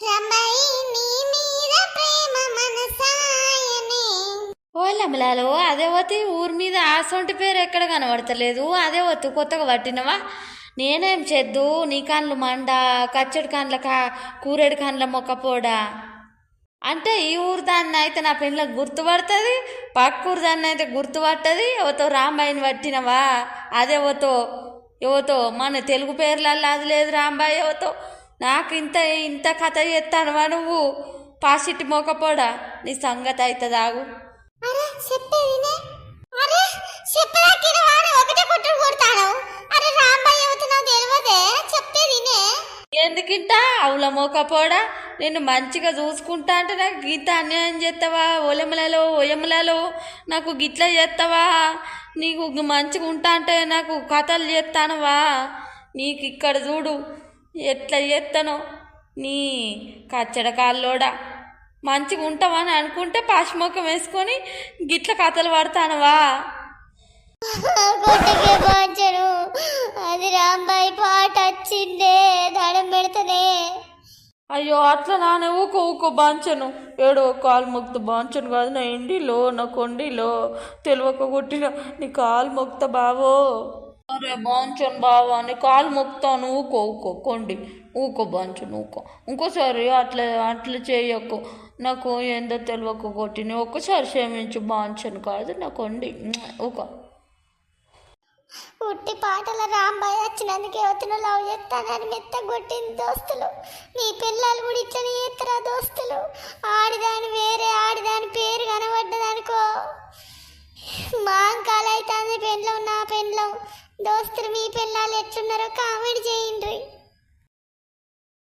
రమై నీ ఓలమ్మలాలు అదే వతి ఊరి మీద ఆసొంటి పేరు ఎక్కడ కనబడతలేదు? అదే వత్తు కొత్తగా పట్టినవా? నేనేం చేద్దు? నీ కాన్లు మండ కచ్చడి కాన్ల కా కూరేడు కాన్ల మొక్కపోడా అంటే ఈ ఊరు దాన్ని అయితే నా పిల్లలకు గుర్తుపడుతుంది? పక్క ఊరు దాన్ని అయితే గుర్తుపట్టది? ఎవతో రాంబాయిని పట్టినవా? అదే ఎవతో? ఎవతో? మన తెలుగు పేర్లల్లో అది లేదు రాంబాయి ఎవతో? నాకు ఇంత ఇంత కథ చెప్తానువా నువ్వు? పాసిట్టి మొక్కపోడా నీ సంగతి అవుతుంది ఆగు ఎందుకింట? అవుల మోకపోడా నేను మంచిగా చూసుకుంటా అంటే నాకు గీత అన్యాయం చేస్తావా? ఒలెమలలో ఒయమలలో నాకు గిట్ల చేస్తావా? నీకు మంచిగా ఉంటా అంటే నాకు కథలు చేస్తానవా? నీకు ఇక్కడ చూడు ఎట్లా చేస్తానో నీ కచ్చడ కాళ్ళోడా మంచిగా ఉంటావని అనుకుంటే పాశమొక్కం వేసుకొని గిట్ల కథలు పడతానవా? బాంచను అది రాంబాయి పాట వచ్చిందే దండం పెడతనే. అయ్యో అట్లా నాన్న ఊకో ఊకో బాంచను. ఏడో కాలు మొక్త బాంచను కాదు నా ఎండిలో నా కొండిలో తెలియక కొట్టిన నీ కాలు మొక్త బావో. అరే బాంచను బావా అని కాలు మొక్కుతాను. ఊకో ఊకో కొండి. ఊకో బాంచను ఊకో. ఇంకోసారి అట్లా అట్లా చేయకు. నాకు ఏందో తెలియక కొట్టిన. ఒక్కసారి క్షమించు బాంచను కాదు నా కొండి. ఊకో. ఉట్టి పాటల రాంబాయ్ వచ్చినందుకే వతును లవ్ చేస్తానని మెత్త కొట్టింది దోస్తులు. నీ పిల్లలు కూడా ఇట్లనే చేస్తారా దోస్తులు? ఆడిదాని వేరే ఆడిదాని పేరు కనబడ్డదనుకో. మాంకాల అవుతుంది పెండ్లం నా పెండ్లం. దోస్తులు మీ పిల్లలు ఎట్లున్నారో కామెడీ చేయండి.